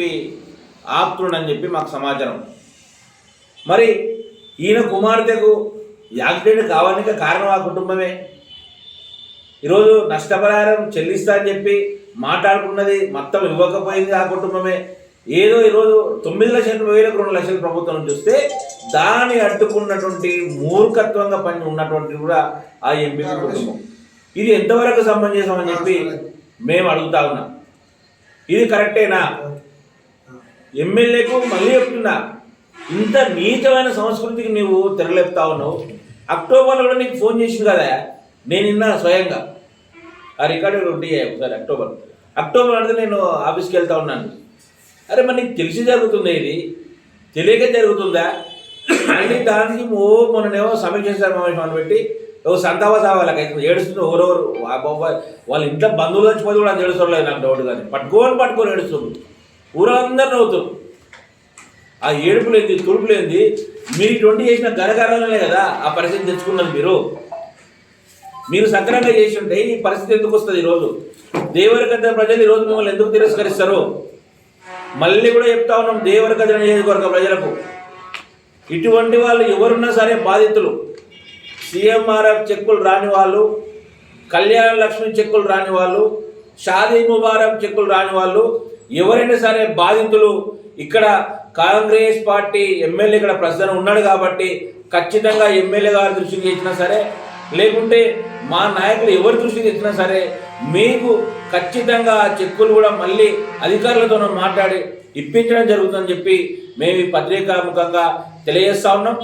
చెప్పి ఆప్తుడని చెప్పి మాకు సమాచారం. మరి ఈయన కుమార్తెకు యాక్సిడెంట్ కావడానికి కారణం ఆ కుటుంబమే. ఈరోజు నష్టపరిహారం చెల్లిస్తా అని చెప్పి మాట్లాడుకున్నది మొత్తం ఇవ్వకపోయింది ఆ కుటుంబమే. ఏదో ఈరోజు తొమ్మిది లక్షల వేలకు రెండు లక్షల ప్రభుత్వం నుంచి వస్తే దాన్ని అడ్డుకున్నటువంటి మూర్ఖత్వంగా పని ఉన్నటువంటి కూడా ఆ ఎంపీ కుటుంబం. ఇది ఎంతవరకు అని చెప్పి మేము అడుగుతా ఉన్నాం. ఇది కరెక్టేనా? ఎమ్మెల్యేకు మళ్ళీ చెప్తున్నా ఇంత నీచమైన సంస్కృతికి నీవు తెరలేపుతా ఉన్నావు. అక్టోబర్లో కూడా నీకు ఫోన్ చేసింది కదా నేను నిన్న స్వయంగా. ఆ రికార్డు రెండు ఒకసారి అక్టోబర్. అక్టోబర్ అంటే నేను ఆఫీస్కి వెళ్తా ఉన్నాను. అరే మరి నీకు తెలిసి జరుగుతుందా ఇది? తెలియక జరుగుతుందా? మళ్ళీ దానికి ఓ మొన్ననేమో సమీక్ష సమావేశం పెట్టి ఓ సంతాప వాళ్ళకి అయితే ఏడుస్తుంది ఎవరెవరు వాళ్ళ ఇంట్లో బంధువులు వచ్చిపోతే కూడా అది ఏడుస్తలేదు నాకు డౌట్ కానీ పట్టుకోని పట్టుకొని ఏడుస్తుంది ఊరందరూ నవ్వుతారు ఆ ఏడుపు లేని తుడుపు మీరు ఇటువంటి చేసిన గరగరాలనే కదా ఆ పరిస్థితి తెచ్చుకున్నది మీరు. మీరు సక్రమంగా చేసి ఉంటే ఈ పరిస్థితి ఎందుకు వస్తుంది ఈరోజు? దేవరగద్ద ప్రజలు ఈరోజు మిమ్మల్ని ఎందుకు తిరస్కరిస్తారు? మళ్ళీ కూడా చెప్తా ఉన్నాం దేవరగద్ద నియోజకవర్గ ప్రజలకు. ఇటువంటి వాళ్ళు ఎవరున్నా సరే బాధితులు. సీఎంఆర్ఎఫ్ చెక్కులు రాని వాళ్ళు కళ్యాణ లక్ష్మి చెక్కులు రాని వాళ్ళు షాదీ ముబారక్ చెక్కులు రాని వాళ్ళు ఎవరైనా సరే బాధితులు ఇక్కడ కాంగ్రెస్ పార్టీ ఎమ్మెల్యే ఇక్కడ ప్రస్తుతం ఉన్నాడు కాబట్టి ఖచ్చితంగా ఎమ్మెల్యే గారి దృష్టికి తెచ్చినా సరే లేకుంటే మా నాయకులు ఎవరి దృష్టికి తెచ్చినా సరే మీకు ఖచ్చితంగా ఆ చెక్కులు కూడా మళ్ళీ అధికారులతో మాట్లాడి ఇప్పించడం జరుగుతుందని చెప్పి మేము ఈ పత్రికాముఖంగా తెలియజేస్తా ఉన్నాం.